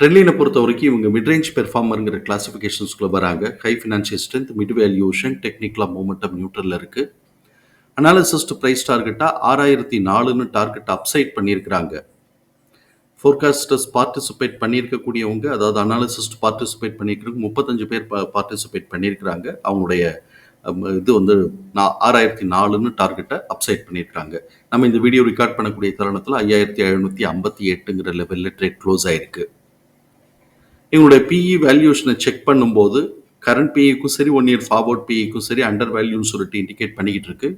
ட்ரெண்ட்லைனை பொறுத்த வரைக்கும் இவங்க மிட்ரேஞ்ச் பெர்ஃபார்மருங்கிற கிளாசிஃபிகேஷன்ஸ்குள்ள வராங்க. High financial strength mid valuation டெக்னிக்கலாக மூமெண்டம் நியூட்ரலில் இருக்குது அனாலிசிஸ்ட் ப்ரைஸ் டார்கெட்டாக ஆறாயிரத்தி நாலுன்னு டார்கெட் அப்சைட் பண்ணியிருக்கிறாங்க. ஃபோர்காஸ்டர்ஸ் பார்ட்டிசிபேட் பண்ணியிருக்கக்கூடியவங்க அதாவது அனாலிசிஸ்ட் பார்ட்டிசிபேட் பண்ணியிருக்கிறவங்க முப்பத்தஞ்சு பேர் பார்ட்டிசிபேட் பண்ணியிருக்கிறாங்க. அவங்களுடைய இது வந்து நான் ஆறாயிரத்தி நாலுன்னு டார்கெட்டை அப்சைட் பண்ணியிருக்காங்க நம்ம இந்த வீடியோ ரெக்கார்ட் பண்ணக்கூடிய தருணத்தில் ஐயாயிரத்தி எழுநூற்றி ஐம்பத்தி எட்டுங்கிற லெவலில் ட்ரேட் க்ளோஸ் ஆயிருக்கு. இவங்களுடைய பிஇ வேல்யூஷனை செக் பண்ணும்போது கரண்ட் பிஇக்கும் சரி ஒன் இயர் ஃபார்வர்ட் பிஇக்கும் சரி அண்டர் வேல்யூன்னு சொல்லிட்டு இண்டிகேட் பண்ணிக்கிட்டு இருக்கு.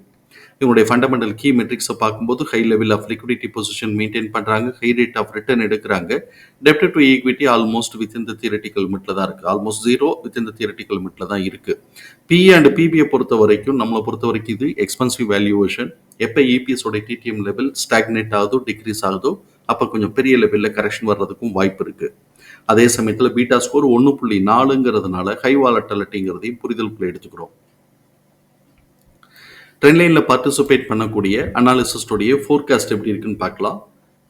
இவங்களுடைய ஃபண்டமெண்டல் கீ மெட்ரிக்ஸை பார்க்கும்போது high level of liquidity position maintain பண்ணுறாங்க ஹை ரேட் ஆஃப் ரிட்டர்ன் எடுக்கிறாங்க. டெப்ட் டு ஈக்விட்டி ஆல்மோஸ்ட் வித் இந்த தியரட்டிக்கல் மிட்டில் தான் இருக்குது ஆல்மோஸ்ட் ஜீரோ வித் இந்த தியரட்டிக்கல் மிட்டில் தான் இருக்குது பிஇ அண்ட் பிபியை பொறுத்த வரைக்கும் நம்மளை பொறுத்த வரைக்கும் இது எக்ஸ்பென்சிவ் வேல்யூவேஷன் எப்போ இபிஎஸோட டிடிஎம் லெவல் ஸ்டாக்னேட் ஆகுதோ டிக்ரீஸ் ஆகுதோ அப்போ கொஞ்சம் பெரிய லெவலில் கரெக்ஷன் வர்றதுக்கும் வாய்ப்பு இருக்குது அதே சமயத்தில் பீட்டா ஸ்கோர் ஒன்று புள்ளி நாலுங்கிறதுனால ஹை வாலட்டலிட்டிங்கிறதையும் புரிதலுக்குள்ள எடுத்துக்கிறோம். ட்ரெண்ட்லைனில் பார்ட்டிசிபேட் பண்ணக்கூடிய அனாலிசிஸ்டோடைய ஃபோர்காஸ்ட் எப்படி இருக்குன்னு பார்க்கலாம்.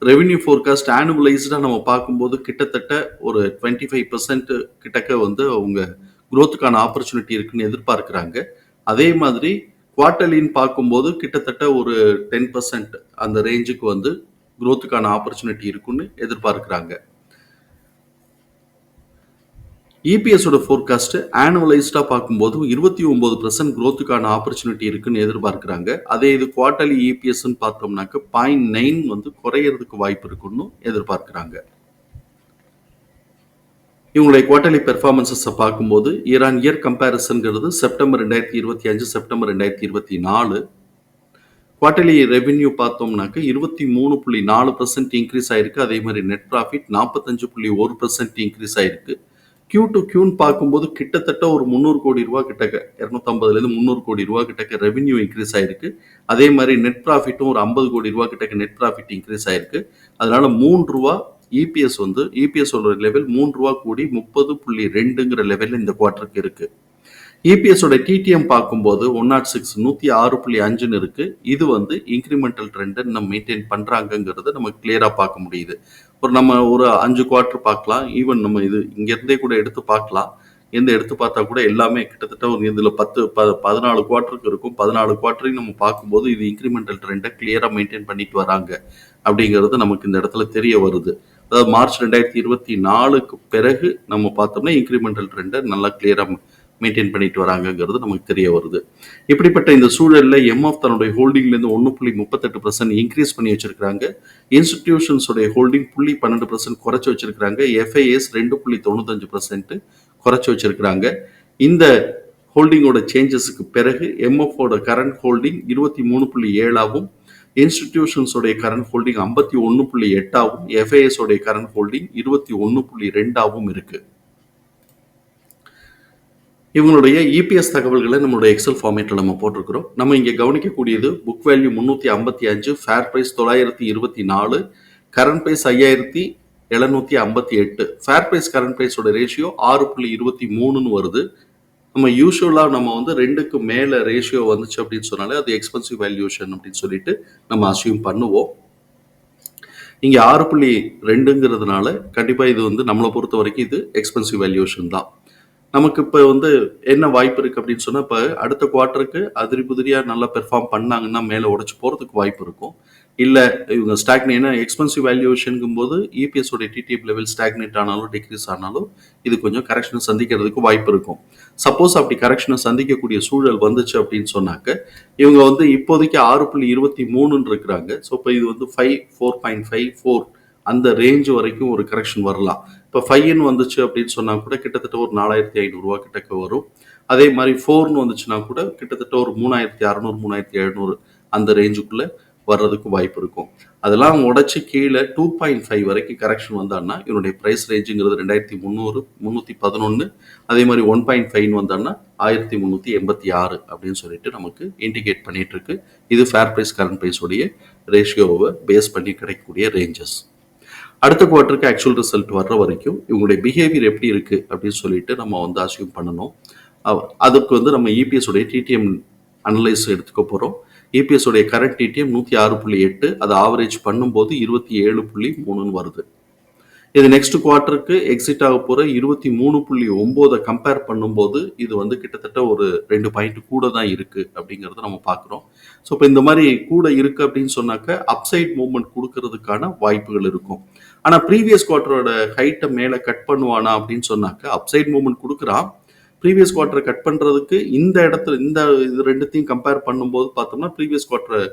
ரெவென்யூ ஃபோர்காஸ்ட் ஆனுவலைஸ்டாக நம்ம பார்க்கும்போது கிட்டத்தட்ட ஒரு டுவெண்ட்டி ஃபைவ் பர்சன்ட் கிட்டக்க வந்து அவங்க குரோத்துக்கான ஆப்பர்ச்சுனிட்டி இருக்குன்னு எதிர்பார்க்குறாங்க. அதே மாதிரி குவார்டர்லின்னு பார்க்கும்போது கிட்டத்தட்ட ஒரு டென் பர்சன்ட் அந்த ரேஞ்சுக்கு வந்து குரோத்துக்கான ஆப்பர்ச்சுனிட்டி இருக்குன்னு எதிர்பார்க்குறாங்க. இபிஎஸோட ஃபோர்காஸ்ட் ஆனுவலைஸ்டாக பார்க்கும்போது இருபத்தி ஒம்பது பர்சன்ட் க்ரோத்துக்கான ஆப்பர்ச்சுனிட்டி இருக்குன்னு எதிர்பார்க்குறாங்க. அதே இது குவார்டர்லி இபிஎஸ்ன்னு பார்த்தோம்னாக்க பாயிண்ட் நைன் வந்து குறையிறதுக்கு வாய்ப்பு இருக்குன்னு எதிர்பார்க்குறாங்க. இவங்களுடைய குவார்டர்லி பெர்ஃபார்மன்ஸஸை பார்க்கும்போது இயர் இயர் கம்பேரிசன்கிறது செப்டம்பர் ரெண்டாயிரத்தி இருபத்தி அஞ்சு செப்டம்பர் ரெண்டாயிரத்தி இருபத்தி நாலு. குவார்டர்லி ரெவென்யூ பார்த்தோம்னாக்க இருபத்தி மூணு புள்ளி நாலு பர்சன்ட் இன்க்ரீஸ் ஆயிருக்கு. அதே மாதிரி நெட் ப்ராஃபிட் நாற்பத்தஞ்சு புள்ளி ஒரு பர்சன்ட் இன்க்ரீஸ் ஆயிருக்கு. கியூ டு கியூன்னு பார்க்கும்போது கிட்டத்தட்ட ஒரு முந்நூறு கோடி ரூபா கிட்டக்க இரநூத்தம்பதுலேருந்து முந்நூறு கோடி ரூபா கிட்டக்க ரெவென்யூ இன்க்ரீஸ் ஆயிருக்கு. அதே மாதிரி நெட் ப்ராஃபிட்டும் ஒரு ஐம்பது கோடி ரூபா கிட்டக்க நெட் ப்ராஃபிட் இன்க்ரீஸ் ஆயிருக்கு. அதனால மூணு ரூபா இபிஎஸ் வந்து இபிஎஸ் லெவல் மூணு ரூபா கூடி முப்பது புள்ளி ரெண்டுங்கிற லெவலில் இந்த குவார்ட்டருக்கு இருக்கு. இபிஎஸோட டிடிஎம் பார்க்கும்போது ஒன் நாட் சிக்ஸ் நூற்றி ஆறு புள்ளி அஞ்சுன்னு இருக்கு. இது வந்து இன்க்ரிமெண்டல் ட்ரெண்டை நம்ம மெயின்டைன் பண்ணுறாங்கங்கிறத நம்ம கிளியராக பார்க்க முடியுது. ஒரு நம்ம ஒரு அஞ்சு குவார்ட்டர் பார்க்கலாம். ஈவன் நம்ம இது இங்கேருந்தே கூட எடுத்து பார்க்கலாம். எந்த எடுத்து பார்த்தா கூட எல்லாமே கிட்டத்தட்ட ஒரு இதில் பத்து ப பதினாலு குவார்ட்டருக்கு இருக்கும். பதினாலு குவார்ட்டரையும் நம்ம பார்க்கும்போது இது இன்க்ரிமெண்டல் ட்ரெண்டை கிளியராக மெயின்டைன் பண்ணிட்டு வராங்க. அப்படிங்கிறது நமக்கு இந்த இடத்துல தெரிய வருது. அதாவது மார்ச் ரெண்டாயிரத்தி இருபத்தி நாலுக்கு பிறகு நம்ம பார்த்தோம்னா இன்க்ரிமெண்டல் ட்ரெண்டை நல்லா கிளியராக மெயின்டைன் பண்ணிட்டு வராங்கங்கிறது நமக்கு தெரிய வருது. இப்படிப்பட்ட இந்த சூழலில் எம்எஃப் தன்னுடைய ஹோல்டிங்லேருந்து ஒன்று புள்ளி முப்பத்தெட்டு பர்சன்ட் இன்க்ரீஸ் பண்ணி வச்சிருக்காங்க இன்ஸ்டிடியூஷன்ஸோடைய ஹோல்டிங் புள்ளி பன்னெண்டு பர்சன்ட் குறைச்சி வச்சிருக்கிறாங்க. எஃப்ஐஎஸ் ரெண்டு புள்ளி தொண்ணூத்தஞ்சு பர்சன்ட் குறைச்சி வச்சிருக்கிறாங்க. இந்த ஹோல்டிங்கோட சேஞ்சஸுக்கு பிறகு எம்எஃப்ஓட கரண்ட் ஹோல்டிங் இருபத்தி மூணு புள்ளி ஏழாவும் இன்ஸ்டிடியூஷன்ஸோடைய கரண்ட் ஹோல்டிங் ஐம்பத்தி ஒன்று புள்ளி எட்டாவும் எஃப்ஐஎஸ் உடைய கரண்ட் ஹோல்டிங் இருபத்தி ஒன்று புள்ளி ரெண்டாவும் இருக்குது இவங்களுடைய இபிஎஸ் தகவல்களை நம்மளுடைய எக்ஸல் ஃபார்மேட்டில் நம்ம போட்டிருக்கிறோம். நம்ம இங்கே கவனிக்கக்கூடியது புக் வேல்யூ முந்நூற்றி ஐம்பத்தி அஞ்சு ஃபேர் ப்ரைஸ் தொள்ளாயிரத்தி இருபத்தி நாலு கரண்ட் ப்ரைஸ் ஐயாயிரத்தி எழுநூற்றி ஐம்பத்தி எட்டு. ஃபேர் ப்ரைஸ் கரண்ட் ப்ரைஸோட ரேஷியோ ஆறு புள்ளி இருபத்தி மூணுன்னு வருது. நம்ம யூஸ்வலாக நம்ம வந்து ரெண்டுக்கு மேலே ரேஷியோ வந்துச்சு அப்படின்னு சொன்னாலே அது எக்ஸ்பென்சிவ் வேல்யூஷன் அப்படின்னு சொல்லிட்டு நம்ம அசியூம் பண்ணுவோம். இங்கே ஆறு புள்ளி ரெண்டுங்கிறதுனால கண்டிப்பாக இது வந்து நம்மளை பொறுத்த வரைக்கும் இது எக்ஸ்பென்சிவ் வேல்யூஷன் தான். நமக்கு இப்போ வந்து என்ன வாய்ப்பு இருக்குது அப்படின்னு சொன்னால் இப்போ அடுத்த குவார்ட்டருக்கு அதிரி புதிரியாக நல்லா பெர்ஃபார்ம் பண்ணாங்கன்னா மேலே உடச்சி போகிறதுக்கு வாய்ப்பு இருக்கும். இல்லை இவங்க ஸ்டாக்னே ஏன்னா எக்ஸ்பென்சிவ் வேல்யூவேஷனுங்கும் போது இபிஎஸோட டிடிஎப் லெவல் ஸ்டாக்னேட் ஆனாலும் டிக்ரீஸ் ஆனாலும் இது கொஞ்சம் கரெக்ஷனை சந்திக்கிறதுக்கு வாய்ப்பு இருக்கும். சப்போஸ் அப்படி கரெக்ஷனை சந்திக்கக்கூடிய சூழல் வந்துச்சு அப்படின்னு சொன்னாக்க இவங்க வந்து இப்போதைக்கு ஆறு புள்ளி இருபத்தி மூணுன்னு இருக்கிறாங்க. ஸோ இப்போ இது வந்து five four point five four அந்த ரேஞ்ச் வரைக்கும் ஒரு கரெக்ஷன் வரலாம். இப்போ ஃபைவ்னு வந்துச்சு அப்படின்னு சொன்னால் கூட கிட்டத்தட்ட ஒரு நாலாயிரத்தி ஐநூறுரூவா கிட்டக்க வரும். அதே மாதிரி ஃபோர்னு வந்துச்சுன்னா கூட கிட்டத்தட்ட ஒரு மூணாயிரத்தி அறநூறு மூணாயிரத்தி எழுநூறு அந்த ரேஞ்சுக்குள்ளே வர்றதுக்கு வாய்ப்பு இருக்கும். அதெல்லாம் உடச்சி கீழே டூ பாயிண்ட் ஃபைவ் வரைக்கும் கரெக்ஷன் வந்தான்னா இவனுடைய ப்ரைஸ் ரேஞ்சுங்கிறது ரெண்டாயிரத்தி முந்நூறு முந்நூற்றி பதினொன்று அதே மாதிரி ஒன் பாயிண்ட் ஃபைவ்னு வந்தான்னா ஆயிரத்தி முந்நூற்றி எண்பத்தி ஆறு அப்படின்னு சொல்லிட்டு நமக்கு இண்டிகேட் பண்ணிட்டு இருக்கு. இது ஃபேர் ப்ரைஸ் கரண்ட் ப்ரைஸோடைய ரேஷியோவை பேஸ் பண்ணி கிடைக்கக்கூடிய ரேஞ்சஸ் அடுத்த குவார்ட்டருக்கு ஆக்சுவல் ரிசல்ட் வர்ற வரைக்கும் இவங்களுடைய பிஹேவியர் எப்படி இருக்கு அப்படின்னு சொல்லிட்டு நம்ம வந்து அசியூம் பண்ணணும். அதுக்கு வந்து நம்ம இபிஎஸ் உடைய டிடிஎம் அனலைஸ் எடுத்துக்க போகிறோம் இபிஎஸ் உடைய கரண்ட் டிடிஎம் நூற்றி ஆறு புள்ளி எட்டு அதை ஆவரேஜ் பண்ணும்போது இருபத்தி ஏழு புள்ளி மூணுன்னு வருது. இது நெக்ஸ்ட் குவார்ட்டருக்கு எக்ஸிட் ஆக போகிற இருபத்தி மூணு புள்ளி ஒம்போதை கம்பேர் பண்ணும்போது இது வந்து கிட்டத்தட்ட ஒரு ரெண்டு பாயிண்ட் கூட தான் இருக்குது அப்படிங்கிறத நம்ம பார்க்குறோம். ஸோ இப்போ இந்த மாதிரி கூட இருக்குது அப்படின்னு சொன்னாக்க அப்சைட் மூவ்மெண்ட் கொடுக்கறதுக்கான வாய்ப்புகள் இருக்கும். ஆனால் ப்ரீவியஸ் குவார்ட்டரோட ஹைட்டை மேலே கட் பண்ணுவானா அப்படின்னு சொன்னாக்க அப்சைட் மூவ்மெண்ட் கொடுக்குறான். ப்ரீவியஸ் குவார்ட்டரை கட் பண்ணுறதுக்கு இந்த இடத்துல இந்த இது ரெண்டுத்தையும் கம்பேர் பண்ணும்போது பார்த்தோம்னா ப்ரீவியஸ் குவார்ட்டர்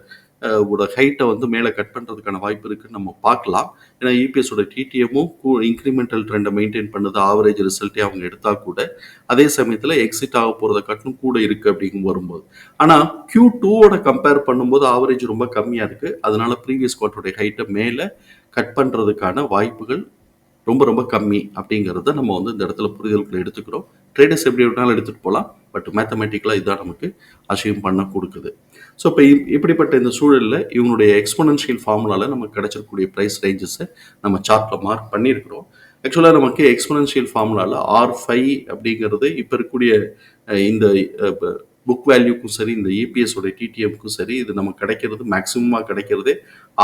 ஓட ஹைட்டை வந்து மேலே கட் பண்ணுறதுக்கான வாய்ப்பு இருக்குன்னு நம்ம பார்க்கலாம். ஏன்னா இபிஎஸ் ஓட டிடிஎம்மும் இன்க்ரிமெண்டல் ட்ரெண்டை மெயின்டைன் பண்ணுது. ஆவரேஜ் ரிசல்ட்டே அவங்க எடுத்தால் கூட. அதே சமயத்தில் எக்ஸிட் ஆக போகிறத கட்டணும் கூட இருக்குது அப்படிங்கும் வரும்போது. ஆனால் கியூ டூவோட கம்பேர் பண்ணும்போது ஆவரேஜ் ரொம்ப கம்மியாக இருக்குது அதனால ப்ரீவியஸ் குவார்ட்டருடைய ஹைட்டை மேலே கட் பண்ணுறதுக்கான வாய்ப்புகள் ரொம்ப ரொம்ப கம்மி அப்படிங்கிறத நம்ம வந்து இந்த இடத்துல புரிதலுக்குள்ள எடுத்துக்கிறோம். ட்ரேடர்ஸ் எப்படி வேணாலும் எடுத்துகிட்டு போகலாம். பட் மேத்தமெட்டிக்கலாக இதுதான் நமக்கு அசைவ் பண்ண கொடுக்குது. ஸோ இப்போ இப்படிப்பட்ட இந்த சூழலில் இவங்களுடைய எக்ஸ்போனன்ஷியல் ஃபார்முலாவில் நமக்கு கிடைச்சிருக்கக்கூடிய ப்ரைஸ் ரேஞ்சஸை நம்ம சார்ட்டில் மார்க் பண்ணியிருக்கிறோம். ஆக்சுவலாக நமக்கு எக்ஸ்போனன்ஷியல் ஃபார்முலாவில் ஆர் ஃபைவ் அப்படிங்கிறது இப்போ இருக்கக்கூடிய இந்த புக் வேல்யூக்கும் சரி இந்த EPS டிடிஎம்க்கும் சரி இது நமக்கு கிடைக்கிறது மேக்ஸிமமாக கிடைக்கிறதே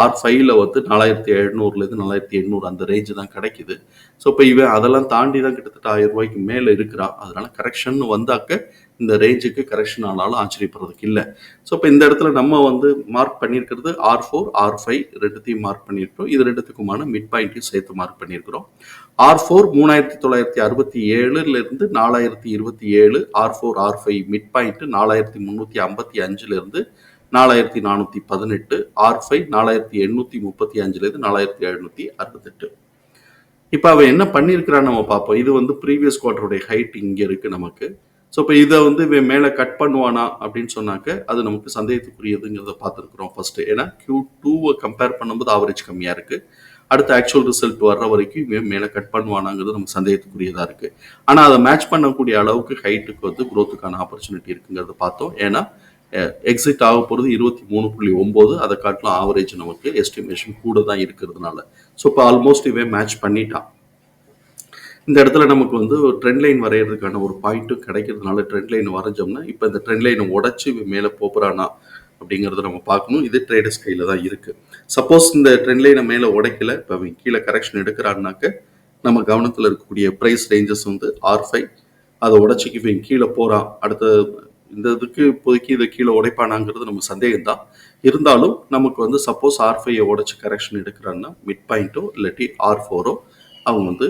ஆர் ஃபைவ்ல வந்து நாலாயிரத்தி எழுநூறுலேருந்து நாலாயிரத்தி எண்ணூறு அந்த ரேஞ்சு தான் கிடைக்குது. ஸோ இப்போ இவன் அதெல்லாம் தாண்டி தான் கிட்டத்தட்ட ஆயிரம் ரூபாய்க்கு மேலே இருக்கிறான். அதனால கரெக்ஷன் வந்தாக்க இந்த ரேஞ்சுக்கு கரெக்ஷன் ஆனாலும் ஆச்சரியப்படுறதுக்கு இல்லை. ஸோ இப்போ இந்த இடத்துல நம்ம வந்து மார்க் பண்ணியிருக்கிறது ஆர் ஃபோர் ஆர் ஃபைவ் ரெண்டுத்தையும் மார்க் பண்ணியிருக்கிறோம். இது ரெண்டுத்துக்குமான மிட் பாயிண்ட்டையும் சேர்த்து மார்க் பண்ணியிருக்கிறோம். ஆர் ஃபோர் மூணாயிரத்தி தொள்ளாயிரத்தி அறுபத்தி ஏழுலேருந்து நாலாயிரத்தி இருபத்தி ஏழு R four R five mid point நாலாயிரத்தி முந்நூற்றி ஐம்பத்தி அஞ்சுலேருந்து நாலாயிரத்தி நானூற்றி பதினெட்டு ஆர் ஃபைவ் நாலாயிரத்தி எண்ணூற்றி முப்பத்தி அஞ்சுலேருந்து நாலாயிரத்தி எழுநூற்றி அறுபத்தெட்டு. இப்போ அவன் என்ன பண்ணியிருக்கிறான்னு நம்ம பார்ப்போம். இது வந்து ப்ரீவியஸ் குவார்டருடைய ஹைட் இங்கே இருக்குது நமக்கு. ஸோ இப்போ இதை வந்து இவன் மேலே கட் பண்ணுவானா அப்படின்னு சொன்னாக்க அது நமக்கு சந்தேகத்துக்குரியதுங்கிறத பார்த்துருக்குறோம் ஃபர்ஸ்ட் ஏன்னா கியூ டூவை கம்பேர் பண்ணும்போது ஆவரேஜ் கம்மியாக இருக்குது அடுத்த ஆக்சுவல் ரிசல்ட் வர்ற வரைக்கும் இவன் மேலே கட் பண்ணுவானாங்கிறது நமக்கு சந்தேகத்துக்குரியதாக இருக்குது ஆனால் அதை மேட்ச் பண்ணக்கூடிய அளவுக்கு ஹைட்டுக்கு வந்து குரோத்துக்கான ஆப்பர்ச்சுனிட்டி இருக்குங்கிறத பார்த்தோம். ஏன்னா எக்ஸிட் ஆக போகிறது இருபத்தி மூணு புள்ளி ஒம்பது அதை காட்டிலும் ஆவரேஜ் நமக்கு எஸ்டிமேஷன் கூட தான் இருக்கிறதுனால. ஸோ இப்போ ஆல்மோஸ்ட் இவன் மேட்ச் பண்ணிட்டான். இந்த இடத்துல நமக்கு வந்து ஒரு ட்ரெண்ட் லைன் வரைகிறதுக்கான ஒரு பாயிண்ட்டும் கிடைக்கிறதுனால ட்ரெண்ட் லைன் வரைஞ்சோம்னா இப்போ இந்த ட்ரெண்ட் லைனை உடச்சி மேலே போகிறானா அப்படிங்கிறத நம்ம பார்க்கணும். இது ட்ரேடர்ஸ் கையில் தான் இருக்குது சப்போஸ் இந்த ட்ரெண்ட் லைனை மேலே உடைக்கல இப்போ அவன் கீழே கரெக்ஷன் எடுக்கிறான்னாக்க நம்ம கவனத்தில் இருக்கக்கூடிய ப்ரைஸ் ரேஞ்சஸ் வந்து ஆர் ஃபைவ் அதை உடச்சிக்கு இவன் கீழே போகிறான் அடுத்த இந்த இதுக்கு இப்போதைக்கு இதை கீழே உடைப்பானாங்கிறது நம்ம சந்தேகம் தான் இருந்தாலும் நமக்கு வந்து சப்போஸ் ஆர் ஃபைவை உடச்சி கரெக்ஷன் எடுக்கிறான்னா மிட் பாயிண்ட்டோ இல்லாட்டி ஆர் ஃபோரோ அவங்க வந்து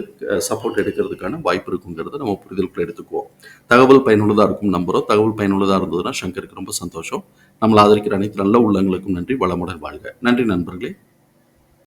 சப்போர்ட் எடுக்கிறதுக்கான வாய்ப்பு இருக்குங்கிறத நம்ம புரிதலுக்குள்ள எடுத்துக்குவோம். தகவல் பயனுள்ளதாக இருக்கும் நம்புறோம். தகவல் பயனுள்ளதாக இருந்ததுன்னா சங்கருக்கு ரொம்ப சந்தோஷம். நம்மளை ஆதரிக்கிற அனைத்து நல்ல உள்ளங்களுக்கும் நன்றி. வளமுடன் வாழ்க. நன்றி நண்பர்களே.